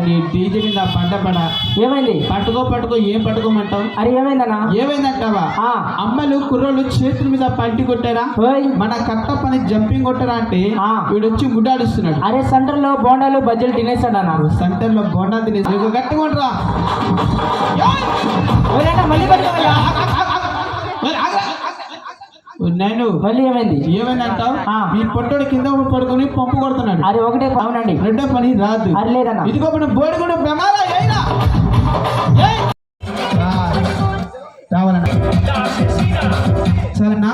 నీ డీజే మీద పంట పడ ఏమైంది? పట్టుకో పట్టుకో ఏం పట్టుకోమంటావు? అరే ఏమైందన్నా? ఏమైందంటావా? ఆ. అమ్మలు కుర్రోళ్ళు చేతుల మీద పంటి కొట్టారా? మన కట్ట పని జంపింగ్ కొట్టారా అంటే ఆ. వీడొచ్చి గుడ్డాడుస్తున్నాడు. అరే సెంటర్లో బోండాలు బజ్జీలు తినేస్తాడు అన్న సెంటర్లో బోండా తినేసి ఇదిగో గట్టిగా ఉండరా. ఓరేనా మళ్ళీ పట్టుకోవాలా నేను మళ్ళీ ఏమైంది? ఏమైందంటావు ఆ. మీ పొట్టోడు కింద పడుకొని పంపు కొడుతున్నాడు. అరే ఒకటే అవునండి. రెండో పని రాదు. అరే లేదన్నా. ఇదిగో మన బోడి కూడా ప్రమాదం. రావాలన్న. సరేనా?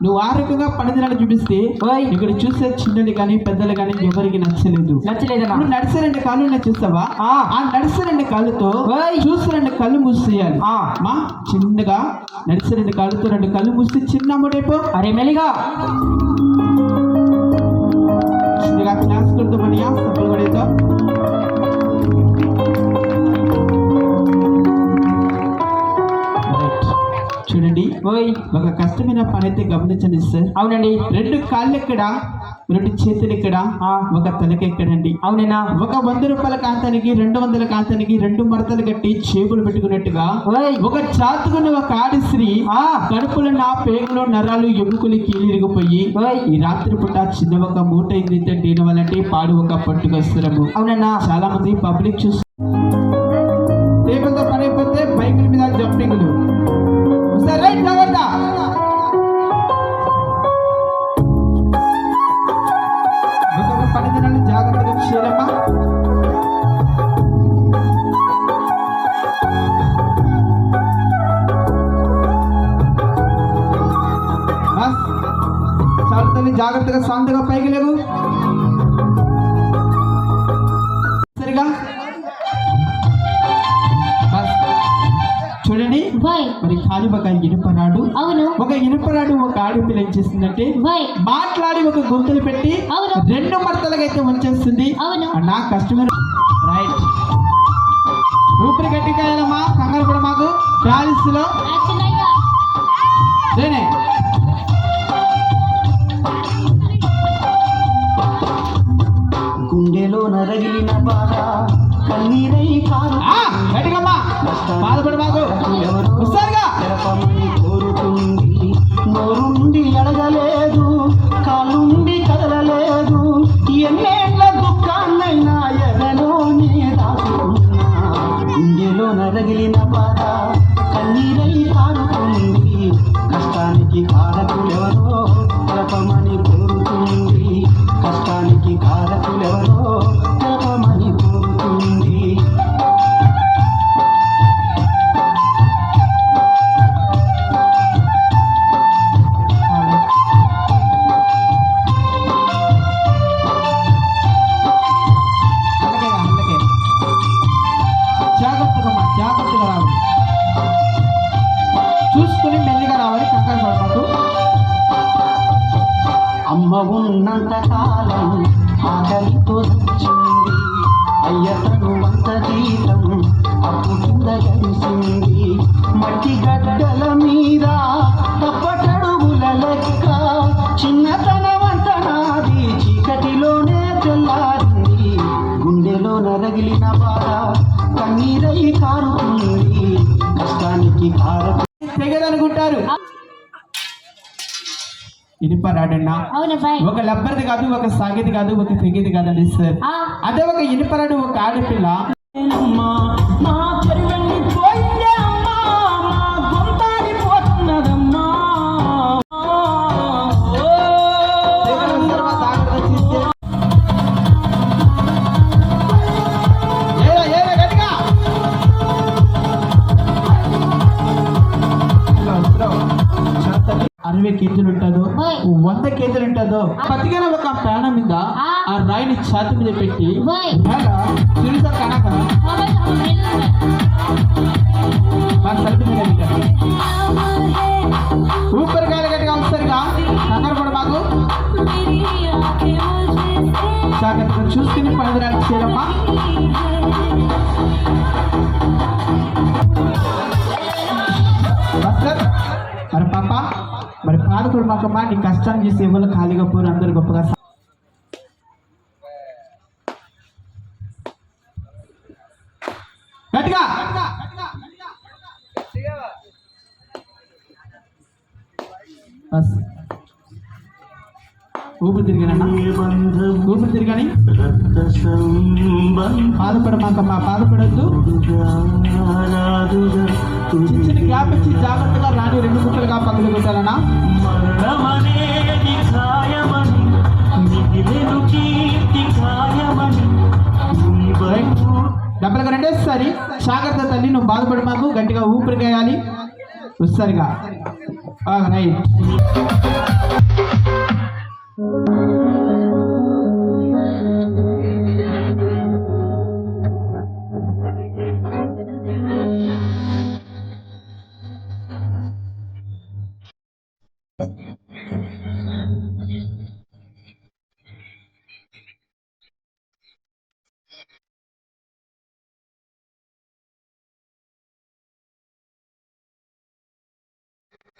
నువ్వు ఆరోగ్యంగా పనిదినాలు చూపిస్తే ఓయ్. ఇక్కడ చూసే చిన్నది కానీ పెద్దలు కానీ ఎవరికి నచ్చలేదు నచ్చలేదన్నా నువ్వు నడిసే రెండు కాళ్ళు చూస్తావా ఆ. నడిసే రెండు కాళ్ళతో. చూసి రెండు కళ్ళు మూసేయాలి ఆ. మా చిన్నగా నడిసే రెండు కాళ్ళతో రెండు కళ్ళు మూసి చిన్న అమ్మటైపో అరే మెలిగా చిన్నగా క్లాస్ కొడతామనియా సబ్బులు పడేతో చూడండి. ఓయ్ ఒక కష్టమైన పని అయితే గమనించండి సార్. అవునండి. రెండు కాళ్ళు ఎక్కడ రెండు చేతులు ఎక్కడ ఆ. ఒక తలకి ఎక్కడండి అవునేనా ఒక వంద రూపాయల కాంతానికి రెండు వందల కాంతానికి రెండు మడతలు కట్టి చేపులు పెట్టుకున్నట్టుగా ఒక చాతుకున్న ఒక ఆడిశ్రీ ఆ. కడుపులో నా పేగులో నరాలు ఎముకలు కీలిరిగిపోయి ఈ రాత్రి పూట చిన్న ఒక మూట అయింది వల్లంటే పాడు ఒక పట్టుకొస్తున్నాము అవునన్నా. చాలా మంది పబ్లిక్ చూసి తల్లి జాగ్రత్తగా శాంతగా పైకి లేవు. సరిగా. చూడండి. మరి ఒక ఇనుపరాడు అవును. ఒక ఇనుపరాడు ఒక ఆడపిల్ల ఏం చేస్తుందంటే వై. మాట్లాడి ఒక గొంతులు పెట్టి రెండు మడతలుగా అయితే వచ్చేస్తుంది అవును నా కస్టమర్ రైట్. ఊపిరి గట్టికాయాలమ్మా కంగారు కూడా మాకు ట్రావెల్స్ అమ్మ ఉన్నంత కాలం ఆకలితో వచ్చింది అయ్యతను వంత జీతం అప్పు కింద కలిసింది మట్టి గడ్డల మీద తప్ప ఇనుపరాడన్నా? అవును బై ఒక లబ్బర్ది కాదు ఒక సాగిది కాదు ఒక తెగిది కాదండి సార్. అదే ఒక ఇనుపరాడు ఒక ఆడపిల్ల. వంద కేజీలు ఉంటుందో? బతికిన ఒక ప్రాణం మీద ఆ. రాయిని ఛాతి మీద పెట్టి తెలుసా కనుక మన తలుపు మీద పెట్టారు ఊపిరికాయలు గట్టిగా వస్తారుగా కంగారు పడ మాకు జాగ్రత్తగా చూసుకుని చేరమ్మా. అప్పుడు మాకు మా నీ కష్టాన్ని చేసి ఎవరు ఖాళీగా పోరు అందరు గొప్పగా గట్టిగా. బస్. ఊపిరి తిరిగానన్నా? ఊపిరి తిరిగాని? బాధపడద్దు. చిన్న గ్యాప్ ఇచ్చి జాగ్రత్తగా రాని రెండు గుట్టలుగా పక్కన పెట్టాలన్నా మరణమనేది ఖాయమని మిగిలిను కీర్తి ఖాయమని. నీ బతుకు డబ్బులుగా రెండేసారి జాగ్రత్త తల్లి నువ్వు బాధపడి మాకు గట్టిగా ఊపిరి వేయాలి వస్తారుగా రైట్.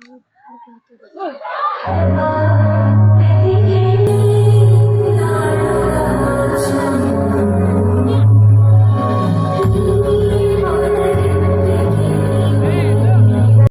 嗯 렇.